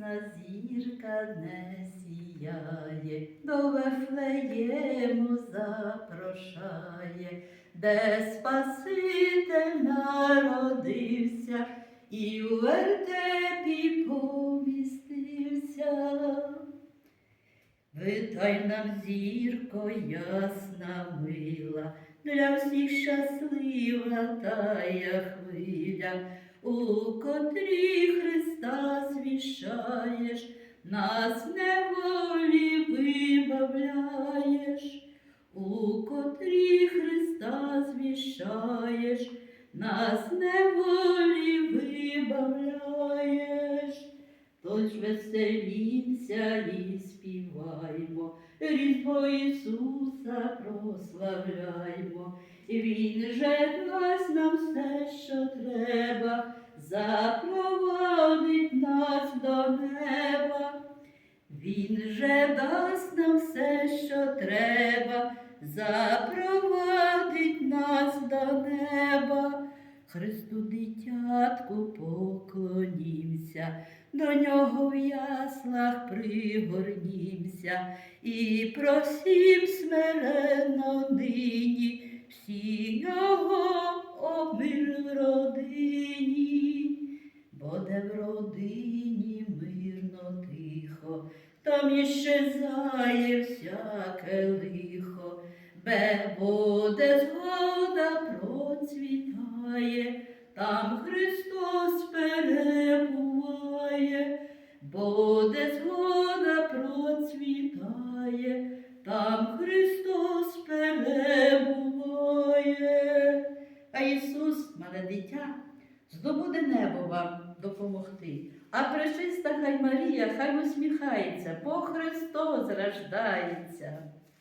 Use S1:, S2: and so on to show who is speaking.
S1: ясна зірка не сіяє, до Вифлеєму запрошає, де Спаситель народився і у вертепі помістився. Витай нам, зірко, ясна мила, для всіх щаслива тая хвиля, у котрій Христа звіщаєш, нас неволі вибавляєш, у котрій Христа звіщаєш, нас неволі вибавляєш. Тож веселімся і співаймо, Різдво Ісуса прославляймо, Він же дасть до неба. Він же дасть нам все, що треба, запровадить нас до неба. Христу дитятку поклонімся, до нього в яслах пригорнімся і просім смиренно нині всі його обмир там іщезає всяке лихо, бе буде згода процвітає, там Христос перебуває, буде згода процвітає, там Христос перебуває. А Ісус, мале дитя, здобуде небо вам допомогти. А пречиста хай Марія, хай усміхається, бо Христос рождається.